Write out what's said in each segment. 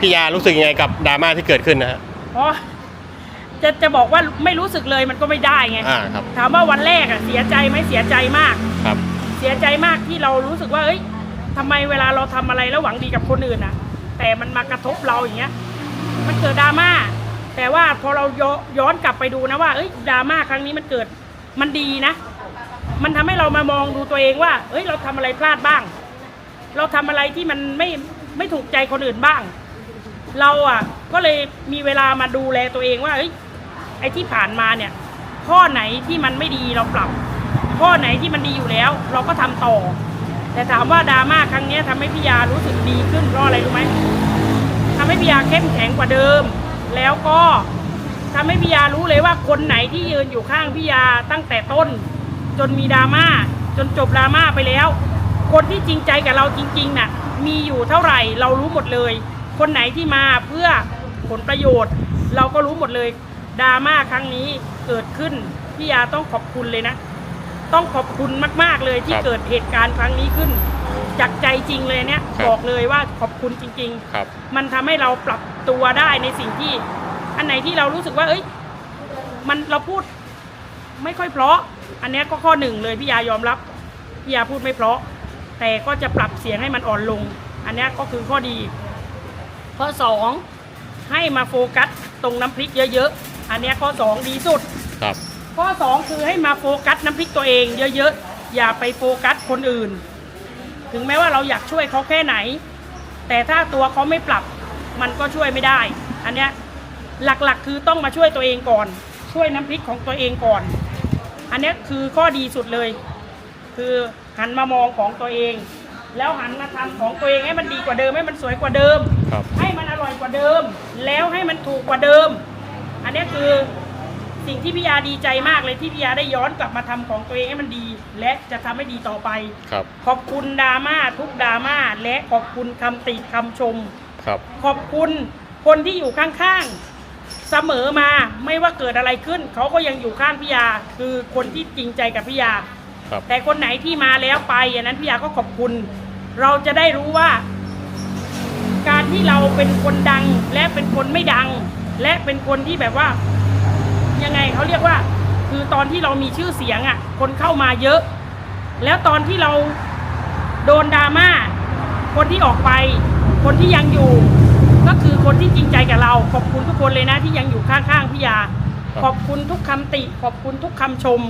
พี่ยารู้สึกยังไงกับดราม่าที่เกิดขึ้นนะฮะเพราะจะจะบอกว่าไม่รู้สึกเลยมันก็ไม่ได้ไง อ่าครับถามว่าวันแรกอะเสียใจไหมเสียใจมาก ครับเสียใจมากที่เรารู้สึกว่า เอ้ยทำไมเวลาเราทำอะไรแล้วหวังดีกับคนอื่นอะแต่มันมากระทบเราอย่างเงี้ย มันเกิดดราม่า แต่ว่าพอเราย้อนย้อนกลับไปดูนะว่า เอ้ยดราม่าครั้งนี้มันเกิด มันดีนะ มันทำให้เรามามองดูตัวเองว่า เอ้ย เราทำอะไรพลาดบ้าง เราทำอะไรที่มันไม่ไม่ถูกใจคนอื่นบ้าง เราอะก็เลยมีเวลามาดูแลตัวเองว่าเอ้ยไอ้ที่ผ่านมาเนี่ย ข้อไหนที่มันไม่ดีเราปรับ ข้อไหนที่มันดีอยู่แล้ว เราก็ทำต่อ แต่ถามว่าดราม่าครั้งนี้ยทำให้พี่ยารู้สึกดีขึ้นเพราะอะไรรู้ไหมทำให้พี่ยาเข้มแข็งกว่าเดิม แล้วก็ทำให้พี่ยารู้เลยว่าคนไหนที่ยืนอยู่ข้างพี่ยาตั้งแต่ต้น จนมีดราม่าจนจบดราม่าไปแล้ว คนที่จริงใจกับเราจริงๆน่ะ มีอยู่เท่าไหร่เรารู้หมดเลย คนไหนที่มาเพื่อผลประโยชน์ เราก็รู้หมดเลยดราม่าครั้งนี้เกิดขึ้นพี่ยาต้องขอบคุณเลยนะ ต้องขอบคุณมาก ๆเลยที่ครับเกิดเหตุการณ์ครั้งนี้ขึ้น จากใจจริงเลยเนี่ยครับ บอกเลยว่าขอบคุณจริงครับๆมันทำให้เราปรับตัวได้ในสิ่งที่ อันไหนที่เรารู้สึกว่า เอ้ย มันเราพูดไม่ค่อยเพราะ อันเนี้ยก็ข้อหนึ่งเลยพี่ยายอมรับพี่ยาพูดไม่เพราะ แต่ก็จะปรับเสียงให้มันอ่อนลง อันเนี้ยก็คือข้อดี ข้อสองให้มาโฟกัสตรงน้ำพริกเยอะๆ อันเนี้ยข้อสองดีสุด ครับ ข้อ 2 คือให้มาโฟกัสน้ำพริกตัวเองเยอะๆ อย่าไปโฟกัสคนอื่น ถึงแม้ว่าเราอยากช่วยเขาแค่ไหน แต่ถ้าตัวเขาไม่ปรับมันก็ช่วยไม่ได้ อันเนี้ยหลักๆคือต้องมาช่วยตัวเองก่อน ช่วยน้ำพริกของตัวเองก่อน อันเนี้ยคือข้อดีสุดเลย คือหันมามองของตัวเอง แล้วหันมาทำของตัวเองให้มันดีกว่าเดิมให้มันสวยกว่าเดิม ครับ ให้มันอร่อยกว่าเดิม แล้วให้มันถูกกว่าเดิม อันเนี้ยคือสิ่งที่พี่ยาดีใจมากเลยที่พี่ยาได้ย้อนกลับมาทำของตัวเองให้มันดี และจะทำให้ดีต่อไปครับ ขอบคุณดราม่าทุกดราม่าและขอบคุณคำติคำชมครับ ขอบคุณคนที่อยู่ข้างๆเสมอมาไม่ว่าเกิดอะไรขึ้น เขาก็ยังอยู่ข้างพี่ยาคือคนที่จริงใจกับพี่ยาครับแต่คนไหนที่มาแล้วไปอันนั้นพี่ยาก็ขอบคุณ เราจะได้รู้ว่า การที่เราเป็นคนดังและเป็นคนไม่ดัง และเป็นคนที่แบบว่า ยังไงเขาเรียกว่า คือตอนที่เรามีชื่อเสียงอะ คนเข้ามาเยอะ แล้วตอนที่เราโดนดราม่าคนที่ออกไป คนที่ยังอยู่ ก็คือคนที่จริงใจกับเรา ขอบคุณทุกคนเลยนะที่ยังอยู่ข้างๆพี่ยาครับขอบคุณทุกคำติ ขอบคุณทุกคำชม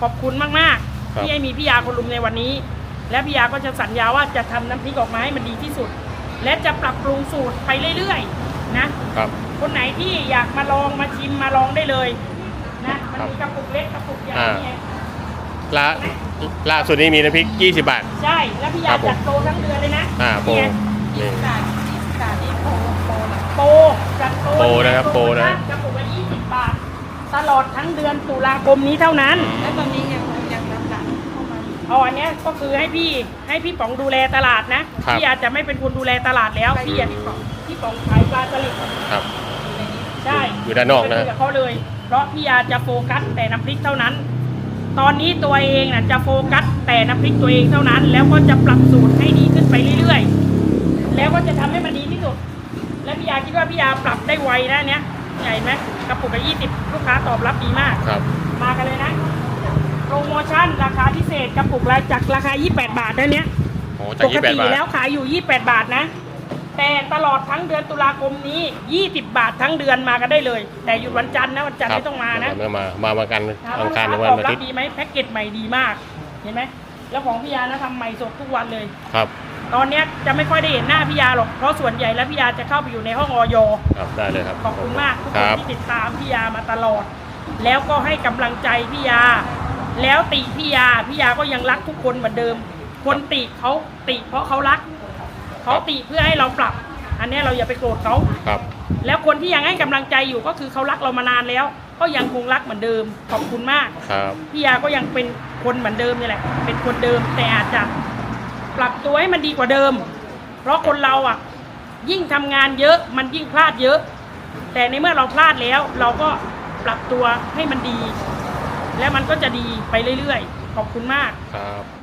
ขอบคุณมากครับๆที่ให้มีพี่ยาคนลุมในวันนี้ และพี่ยาก็จะสัญญาว่าจะทำน้ำพริกออกมาให้มันดีที่สุด และจะปรับปรุงสูตรไปเรื่อยๆนะครับ คนไหนที่อยากมาลองมาชิมมาลองได้เลยนะมันครับมีกระปุกเล็กกระปุกใหญ่อ่า เนี่ยล่าล่าสุดนี้มีน้ำพริก 20 บาท ใช่แล้วพี่ยาครับผมจัดโปรทั้งเดือนเลยนะอ่าโปรเนี่ยนี่บาทบาทนี่โปรโปรโปรจัดโปรโปรนะครับโปรนะ กระปุกละ20บาท ตลอดทั้งเดือนตุลาคมนี้เท่านั้น แล้วตอนนี้ยัง เอาอันเนี้ยก็คือให้พี่ให้พี่ป๋องดูแลตลาดนะ ครับ พี่อาจจะไม่เป็นคนดูแลตลาดแล้ว พี่อาจพี่ป๋องขายปลาสลิดครับ ใช่อยู่ด้านนอกนะ ไปคุยกับเขาเลย เพราะพี่ยาจะโฟกัสแต่น้ำพริกเท่านั้น ตอนนี้ตัวเองน่ะจะโฟกัสแต่น้ำพริกตัวเองเท่านั้น แล้วก็จะปรับสูตรให้ดีขึ้นไปเรื่อยๆ แล้วก็จะทำให้มันดีที่สุด และพี่ยาคิดว่าพี่ยาปรับได้ไวนะเนี้ยใหญ่ไหมกระปุกละยี่สิบลูกค้าตอบรับดีมาก ครับ มากันเลยนะโป รโมชั่นราคาพิเศษกระปุกละจากราคา 28 บาทนะเนี้ยโอ้จากปกติ28บาทแล้วขายอยู่ 28 บาทนะ แต่ตลอดทั้งเดือนตุลาคมนี้ 20 บาททั้งเดือนมากันได้เลย แต่หยุดวันจันทร์นะวันจันทร์ครับไม่ต้องมานะไม่มา มามากันถามอัว่างลูกคารค้าในวันตอบอารัทิบตย์ดีไหมแพ็กเกจใหม่ดีมาก เห็นไหมแล้วของพี่ยานะทำใหม่สดทุกวันเลย ครับตอนเนี้ยจะไม่ค่อยได้เห็นหน้าพี่ยาหรอกเพราะส่วนใหญ่แล้วพี่ยาจะเข้าไปอยู่ในห้องออยครับได้เลยครับขอบคุณมากทุกคคนรับ ที่ติดตามพี่ยามาตลอด แล้วก็ให้กำลังใจพี่ยา แล้วติพี่ยาพี่ยาก็ยังรักทุกคนเหมือนเดิม คนติเขาติเพราะเขารักเขาติเพื่อให้เราปรับ อันเนี้ยเราอย่าไปโกรธเขาครับ แล้วคนที่ยังให้กำลังใจอยู่ก็คือเขารักเรามานานแล้ว ก็ยังคงรักเหมือนเดิมขอบคุณมากครับ พี่ยาก็ยังเป็นคนเหมือนเดิมนี่แหละ เป็นคนเดิมแต่อาจจะปรับตัวให้มันดีกว่าเดิม เพราะคนเราอะ ยิ่งทำงานเยอะมันยิ่งพลาดเยอะ แต่ในเมื่อเราพลาดแล้ว เราก็ปรับตัวให้มันดี และมันก็จะดีไปเรื่อยๆ ขอบคุณมากครับ